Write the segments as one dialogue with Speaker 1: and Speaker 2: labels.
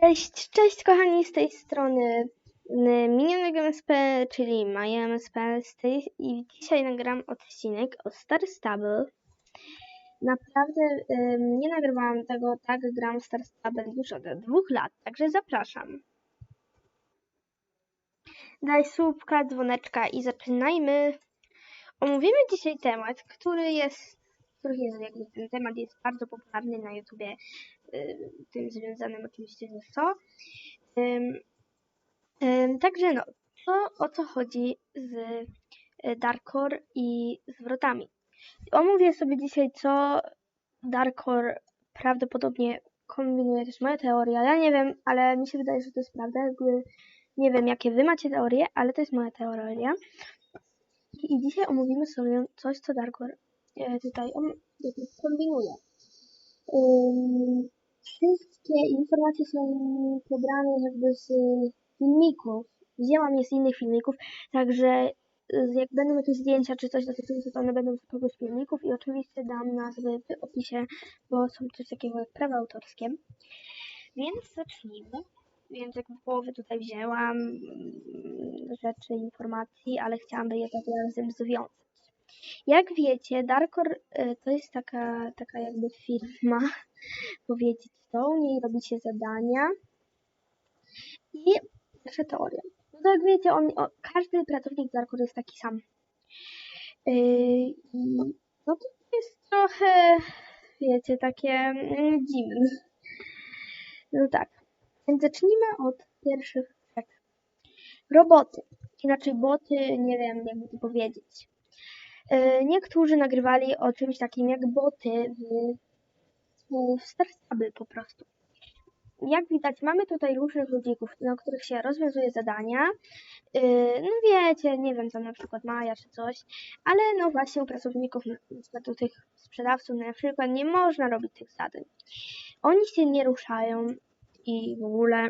Speaker 1: Cześć, cześć kochani z tej strony Minionek MSP, czyli Maja MSP i dzisiaj nagram odcinek o Star Stable. Naprawdę y, nie nagrywałam tego, tak gram Star Stable już od dwóch lat, także zapraszam. Daj słupka, dzwoneczka i zaczynajmy. Omówimy dzisiaj temat, który jest, który jest jakby ten temat jest bardzo popularny na YouTubie, tym związanym oczywiście ze ym, także no, to o co chodzi z y, Darkor i zwrotami. Omówię sobie dzisiaj, co Darkor prawdopodobnie kombinuje. Jest moja teoria. Ja nie wiem, ale mi się wydaje, że to jest prawda. Nie wiem, jakie wy macie teorie, ale to jest moja teoria. I dzisiaj omówimy sobie coś, co Darkor e, tutaj kombinuje. Ym, wszystkie informacje są pobrane jakby z filmików. Wzięłam je z innych filmików, także z- jak będą jakieś zdjęcia czy coś dotyczące, to one będą z kogoś filmików i oczywiście dam nazwy w opisie, bo są coś takiego jak prawa autorskie. Więc zacznijmy. Więc jakby połowę tutaj wzięłam mm, rzeczy, informacji, ale chciałam je tak razem związać. Jak wiecie, Darkor y, to jest taka, taka jakby firma, powiedzieć to, u niej robi się zadania i nasza teoria. No to jak wiecie, on, każdy pracownik Darkor jest taki sam. Yy, no to jest trochę, wiecie, takie mm, dziwne. No tak, więc zacznijmy od pierwszych rzeczy. Roboty, inaczej boty, nie wiem jakby to powiedzieć. Yy, niektórzy nagrywali o czymś takim jak boty w, w Star Stable po prostu. Jak widać, mamy tutaj różnych ludzików, na których się rozwiązuje zadania. Yy, no wiecie, nie wiem, tam na przykład Maja czy coś, ale no właśnie u pracowników, na przykład u tych sprzedawców na przykład nie można robić tych zadań. Oni się nie ruszają i w ogóle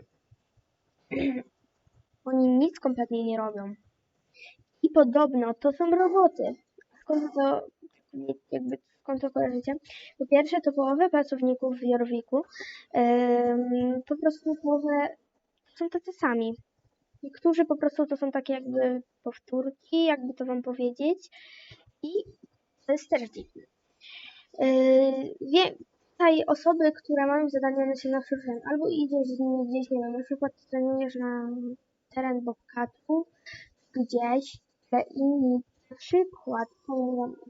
Speaker 1: oni nic kompletnie nie robią. I podobno to są roboty. Skąd to, jakby, skąd to kojarzycie? Po pierwsze, to połowę pracowników w Jorwiku em, po prostu połowę są tacy sami. Niektórzy po prostu to są takie jakby powtórki, jakby to wam powiedzieć. I to jest też dziwne. Yy, tutaj osoby, które mają zadania, one się zawsze ruszają. Albo idziesz z nimi gdzieś, nie wiem, na przykład trenujesz na teren bobcatów, gdzieś, że inni na przykład,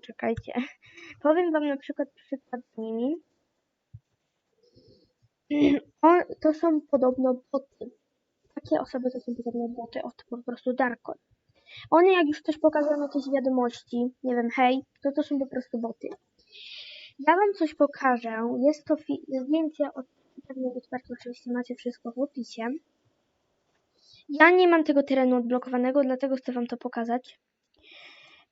Speaker 1: czekajcie, powiem wam na przykład przykład z nimi. To są podobno boty. Takie osoby to są podobno boty od po prostu Darkon. One jak już coś pokazują jakieś wiadomości, nie wiem, hej, to to są po prostu boty. Ja wam coś pokażę. Jest to zdjęcie od pewnego eksperta, oczywiście macie wszystko w opisie. Ja nie mam tego terenu odblokowanego, dlatego chcę wam to pokazać.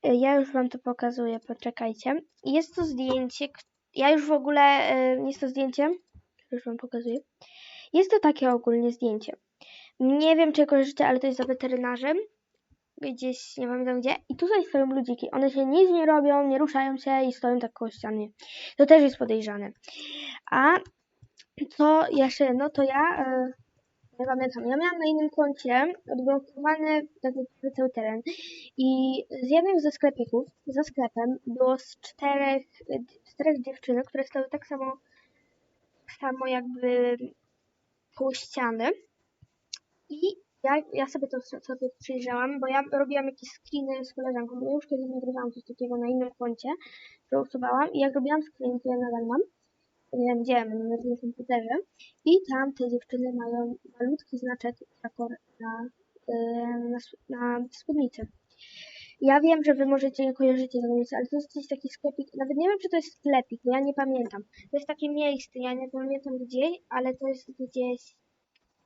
Speaker 1: Y, Ja już wam to pokazuję, poczekajcie. Jest to zdjęcie, ja już w ogóle, y, jest to zdjęcie, już wam pokazuję. Jest to takie ogólnie zdjęcie. Nie wiem, czy kojarzycie, ale to jest za weterynarzem. Gdzieś, nie pamiętam gdzie. I tutaj stoją ludziki. One się nic nie robią, nie ruszają się i stoją tak koło ściany. To też jest podejrzane. A co jeszcze, no to ja, e, nie pamiętam, ja miałam na innym koncie odblokowany cały teren i z jednym ze sklepików, za sklepem było z czterech, czterech dziewczynek, które stały tak samo, tak samo jakby koło ściany. I ja, ja sobie to so- sobie przyjrzałam, bo ja robiłam jakieś screeny z koleżanką, bo ja już kiedyś nagrywałam coś takiego na innym koncie, że usuwałam i jak robiłam screen, to ja nadal mam, nie gdzie, mam na tym komputerze i tam te dziewczyny mają malutki znaczek na, na, na spódnicy. Ja wiem, że wy możecie nie kojarzycie tego miejsca, ale to jest gdzieś taki sklepik, nawet nie wiem, czy to jest sklepik, ja nie pamiętam. To jest takie miejsce, ja nie pamiętam gdzie, ale to jest gdzieś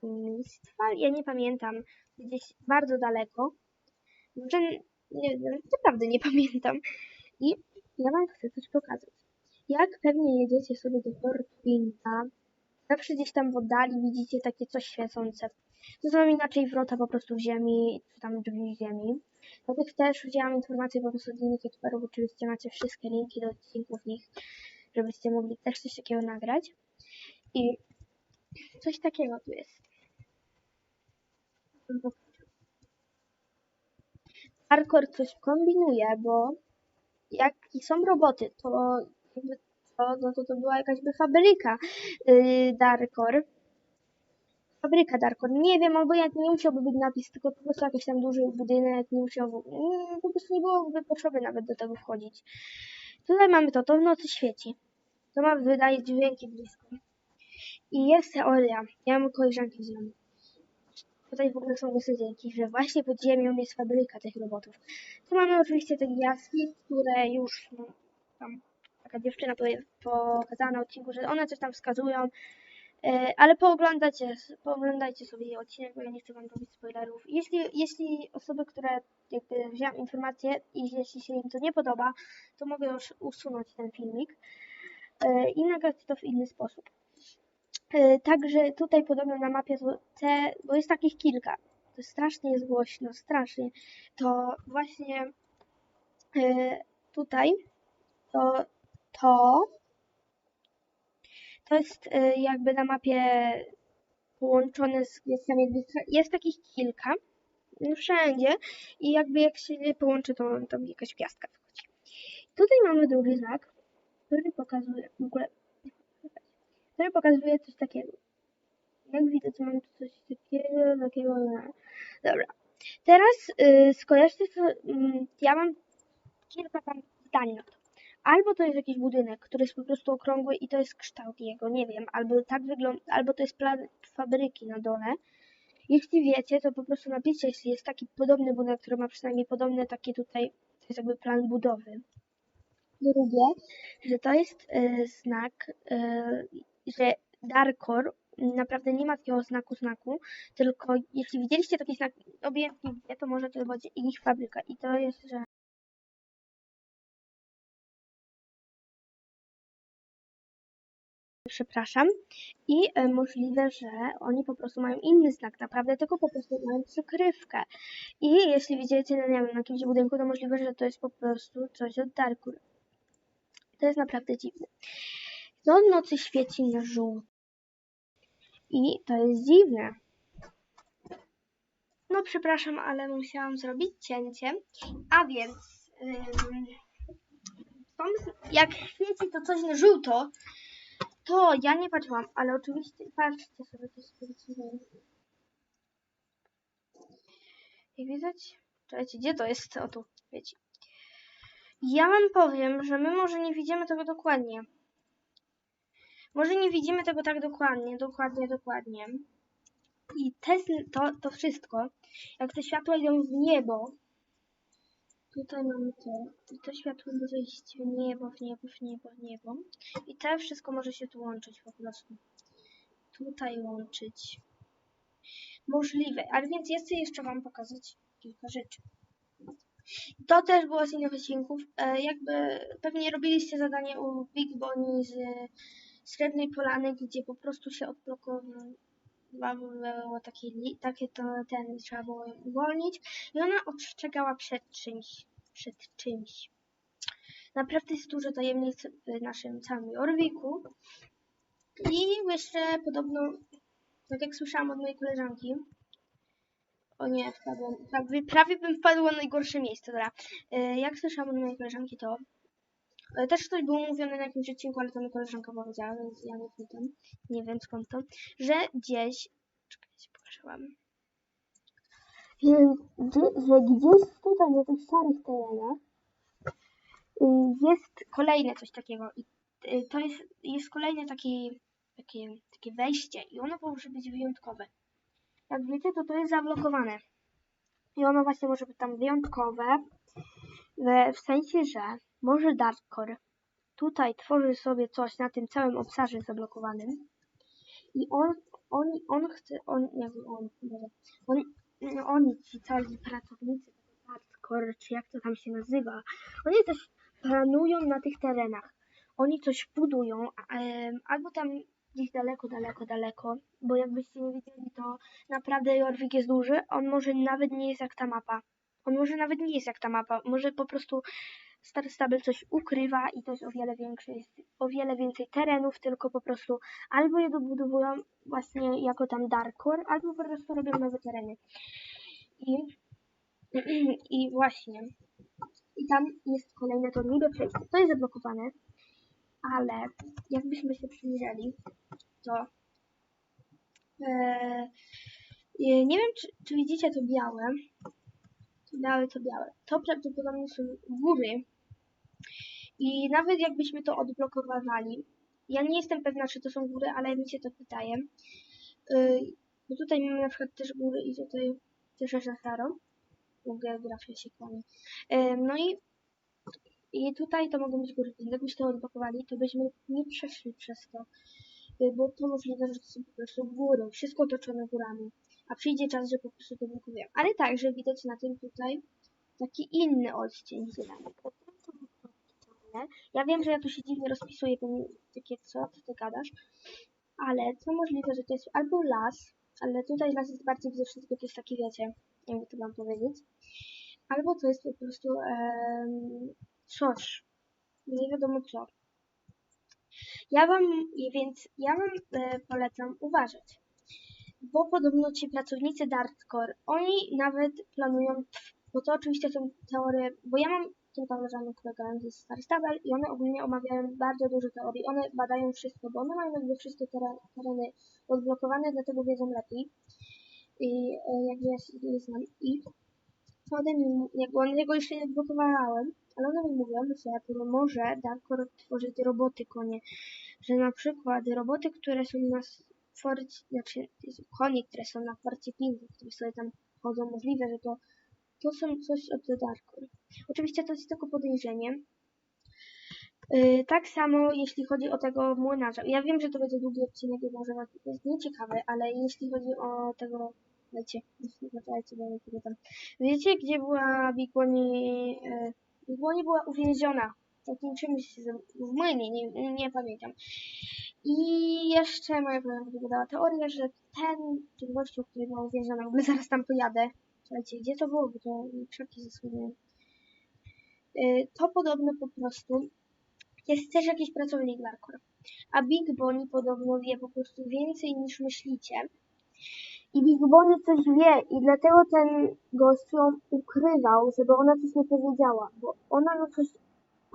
Speaker 1: Mistfal? Ja nie pamiętam. Gdzieś bardzo daleko. Może, nie wiem, naprawdę nie pamiętam. I ja wam chcę coś pokazać. Jak pewnie jedziecie sobie do Fortwinta, zawsze gdzieś tam w oddali widzicie takie coś świecące. To są inaczej wrota po prostu w ziemi, czy tam drzwi w ziemi. Do tych też wzięłam informacje po prostu od innych oczywiście macie wszystkie linki do odcinków nich, żebyście mogli też coś takiego nagrać. I Coś takiego tu jest. Hardcore coś kombinuje, bo jak są roboty, to to, no to, to była jakaś by fabryka yy, Darkor. Fabryka Darkor. Nie wiem, obojętnie nie musiałby być napis, tylko po prostu jakiś tam duży budynek, nie musiał, mm, po prostu nie byłoby potrzeby nawet do tego wchodzić. Tutaj mamy to, to w nocy świeci. To ma wydaje dźwięki blisko. I jest teoria, ja mam koleżanki z nią. Tutaj w ogóle są głosy dźwięki, że właśnie pod ziemią jest fabryka tych robotów. Tu mamy oczywiście te gwiazdki, które już no, tam taka dziewczyna pokazała na odcinku, że one coś tam wskazują, e, ale pooglądajcie, pooglądajcie sobie odcinek, bo ja nie chcę wam robić spoilerów. Jeśli, jeśli osoby, które jakby wziąłem informacje i jeśli się im to nie podoba, to mogę już usunąć ten filmik e, i nagrać to w inny sposób. E, Także tutaj podobno na mapie te, bo jest takich kilka. To strasznie jest głośno, strasznie. To właśnie tutaj to to to jest e, jakby na mapie połączone z gwiazdkami. Jest takich kilka no, wszędzie i jakby jak się nie połączy, to tam jakaś gwiazdka wchodzi. Tutaj mamy drugi znak, który pokazuje w ogóle który pokazuje coś takiego. Jak widać, mam tu coś takiego, takiego. Dobra. Teraz yy, skojarzcie to. Yy, ja mam kilka tam zdań na to. Albo to jest jakiś budynek, który jest po prostu okrągły i to jest kształt jego, nie wiem, albo tak wygląda, albo to jest plan fabryki na dole. Jeśli wiecie, to po prostu napiszcie, jeśli jest taki podobny budynek, który ma przynajmniej podobne takie tutaj, to jest jakby plan budowy. Drugie, że to jest y, znak, y, że Darkor naprawdę nie ma takiego znaku znaku, tylko jeśli widzieliście taki znak, obojętnie to może to będzie ich fabryka i to jest, że przepraszam i e, możliwe, że oni po prostu mają inny znak naprawdę, tylko po prostu mają przykrywkę i jeśli widzieliście no, nie wiem, na jakimś budynku, to możliwe, że to jest po prostu coś od Darkur. To jest naprawdę dziwne. No w nocy świeci na żółto. I to jest dziwne. No przepraszam, ale musiałam zrobić cięcie. A więc ym, jak świeci to coś na żółto, to ja nie patrzyłam, ale oczywiście patrzcie sobie to świeciło. Jak widać? Czekajcie, gdzie to jest? O tu, wiecie. Ja wam powiem, że my może nie widzimy tego dokładnie. Może nie widzimy tego tak dokładnie, dokładnie, dokładnie. I te, to, to wszystko, jak te światła idą w niebo, tutaj mamy to, i to światło może iść w niebo, w niebo, w niebo, w niebo. I to wszystko może się tu łączyć po prostu. Tutaj łączyć. Możliwe, ale więc ja chcę jeszcze wam pokazać kilka rzeczy. To też było z innych odcinków. E, jakby pewnie robiliście zadanie u Big Bonnie z Srebrnej Polany, gdzie po prostu się odblokowało takie, li- takie to ten trzeba było ją uwolnić i ona ostrzegała przed czymś, przed czymś. Naprawdę jest dużo tajemnic w naszym całym Jorwiku. I jeszcze podobno, tak jak słyszałam od mojej koleżanki, o nie, wpadłam, prawie, prawie bym wpadła na najgorsze miejsce, dobra. E, Jak słyszałam od mojej koleżanki, to też coś było mówione na jakimś odcinku, ale to mi koleżanka powiedziała, więc ja nie pamiętam, nie wiem skąd to, że gdzieś, czekajcie, pokażę wam, że, że gdzieś tutaj na tych szarych terenach y, jest kolejne coś takiego i y, to jest, jest kolejne takie, takie, takie wejście i ono może być wyjątkowe. Jak wiecie, to to jest zablokowane. I ono właśnie może być tam wyjątkowe, w sensie, że może Darkcore tutaj tworzy sobie coś na tym całym obszarze zablokowanym i on, on, on chce, on, on, Boże, on, no, oni, ci cali pracownicy tego Darkcore, czy jak to tam się nazywa, oni też planują na tych terenach. Oni coś budują, albo tam gdzieś daleko, daleko, daleko, bo jakbyście nie widzieli, to naprawdę Jorvik jest duży, on może nawet nie jest jak ta mapa. On może nawet nie jest jak ta mapa, może po prostu Star Stable coś ukrywa i to jest o wiele większe, jest o wiele więcej terenów, tylko po prostu albo je dobudowują właśnie jako tam Darkcore, albo po prostu robią nowe tereny. I, i właśnie. I tam jest kolejne to niby przejście. To jest zablokowane, ale jakbyśmy się przyjrzeli, to e, e, nie wiem, czy, czy widzicie to białe. To białe, to białe. To prawdopodobnie są góry. I nawet jakbyśmy to odblokowywali, ja nie jestem pewna, czy to są góry, ale mi się to wydaje. Yy, bo tutaj mamy na przykład też góry i tutaj też szaro. Bo geografia się kłamie. Yy, no i, i tutaj to mogą być góry. Gdybyśmy to odblokowali, to byśmy nie przeszli przez to. Yy, bo to możliwe, że to są po prostu góry. Wszystko otoczone górami. A przyjdzie czas, że po prostu to blokujemy. Ale także widać na tym tutaj taki inny odcień zielony. Ja wiem, że ja tu się dziwnie rozpisuję, bo mi takie co, co ty gadasz, ale co możliwe, że to jest albo las, ale tutaj las jest bardziej ze wszystkiego, to jest taki, wiecie, jakby to mam powiedzieć, albo to jest po prostu em, coś, nie wiadomo co. Ja wam, więc ja wam e, polecam uważać, bo podobno ci pracownicy Darkcore, oni nawet planują, bo to oczywiście są teorie, bo ja mam tym koleżanką, które grają ze Star Stable i one ogólnie omawiają bardzo dużo teorii. One badają wszystko, bo one mają jakby wszystkie teren, tereny odblokowane, dlatego wiedzą lepiej. I e, jak ja się nie znam. I one mi, jakby one tego jeszcze nie odblokowałem, ale one mi mówią, że może Darkor tworzyć roboty konie. Że na przykład roboty, które są na forcie, znaczy konie, które są na forcie Pingu, które sobie tam chodzą, możliwe, że to to są coś od Darkor. Oczywiście to jest tylko podejrzenie. Yy, tak samo jeśli chodzi o tego młynarza. Ja wiem, że to będzie długi odcinek i może jest nieciekawe, ale jeśli chodzi o tego, zaczekajcie, bo tego tam. Wiecie, gdzie była Big Bonnie? Yy, była uwięziona takim czymś w młynie, nie, nie pamiętam. I jeszcze moja koleżanka wygadała teorię, że ten, ten gościu, który był uwięziony, w ogóle zaraz tam pojadę, Słuchajcie, gdzie to było? Bo to krzaki zasłoniłem. Yy, to podobno po prostu jest też jakiś pracownik Darkor. A Big Bonnie podobno wie po prostu więcej niż myślicie. I Big Bonnie coś wie i dlatego ten gość ją ukrywał, żeby ona coś nie powiedziała, bo ona no coś...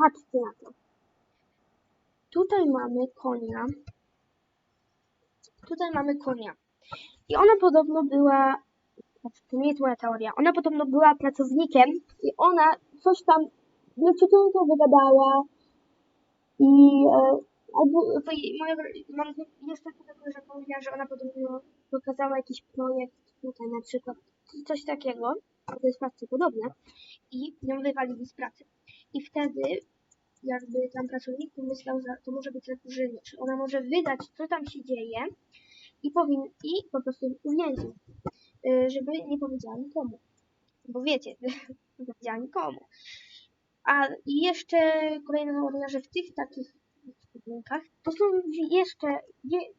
Speaker 1: Patrzcie na to. Tutaj mamy konia. Tutaj mamy konia. I ona podobno była znaczy, to nie jest moja teoria, ona podobno była pracownikiem i ona coś tam leciutko wygadała i e, albo, moja, mam jeszcze taką że powiedziała, że ona podobno pokazała jakiś projekt tutaj na przykład, coś takiego, to jest bardzo podobne i ją wywalili z pracy. I wtedy jakby tam pracownik pomyślał, że to może być zakurzenie, czy ona może wydać, co tam się dzieje i powin i po prostu uwięził. Y, żeby nie powiedziała nikomu. Bo wiecie, nie powiedziała nikomu. A jeszcze kolejna teoria, że w tych takich budynkach to są jeszcze,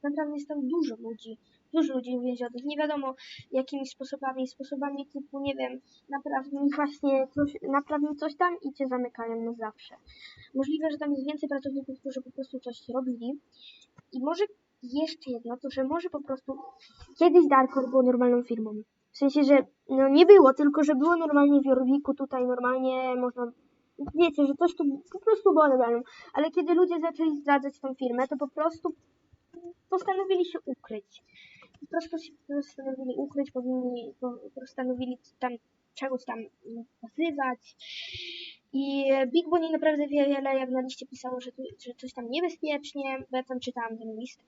Speaker 1: naprawdę jest tam dużo ludzi, dużo ludzi uwięzionych. Nie wiadomo jakimi sposobami, sposobami typu, nie wiem, naprawmy właśnie coś, naprawmy coś tam i cię zamykają na zawsze. Możliwe, że tam jest więcej pracowników, którzy po prostu coś robili. I może jeszcze jedno, to że może po prostu kiedyś Darkor było normalną firmą. W sensie, że no nie było, tylko że było normalnie w Jorwiku, tutaj normalnie można, wiecie, że coś tu po prostu było normalną. Ale kiedy ludzie zaczęli zdradzać tą firmę, to po prostu postanowili się ukryć. Po prostu się postanowili ukryć, powinni, postanowili tam czegoś tam nazywać. I Big Bonnie naprawdę wiele, jak na liście pisało, że, tu, że coś tam niebezpiecznie, bo ja tam czytałam ten list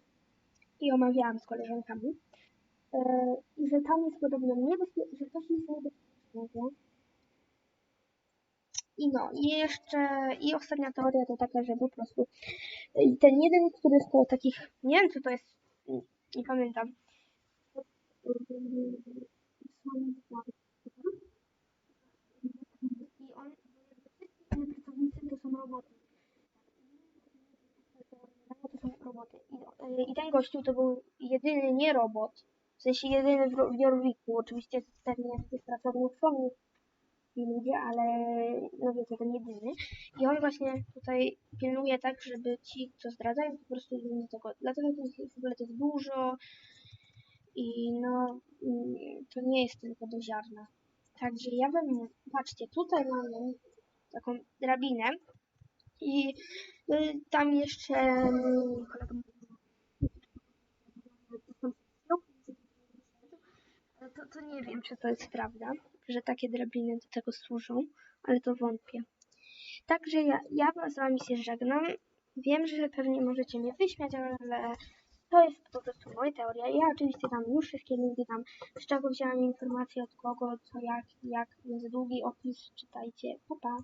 Speaker 1: i omawiałam z koleżankami. E, I że tam jest podobno niebezpieczne, że coś jest niebezpiecznego. I no, i jeszcze, i ostatnia teoria to taka, że po prostu e, ten jeden, który jest koło takich, nie wiem co to jest, nie pamiętam. I on, pracownicy to są roboty są roboty. I, I ten gościu to był jedyny nie robot, w sensie jedyny w, w Jorwiku, oczywiście pewnie tych pracowników ludzie, ale no wiecie, ten jedyny. I on właśnie tutaj pilnuje tak, żeby ci, co zdradzają, po prostu nie tego. Dlatego to jest, w ogóle to jest dużo i no to nie jest tylko do ziarna. Także ja bym, patrzcie, tutaj mamy taką drabinę i y, tam jeszcze ale to, to nie wiem, czy to jest prawda, że takie drabiny do tego służą, ale to wątpię. Także ja, ja z wami się żegnam. Wiem, że pewnie możecie mnie wyśmiać, ale to jest po prostu moja teoria. Ja oczywiście tam już wszystkie linki tam, z czego wziąłem informacje, od kogo, co, jak, jak, więc długi opis czytajcie. Pa, pa.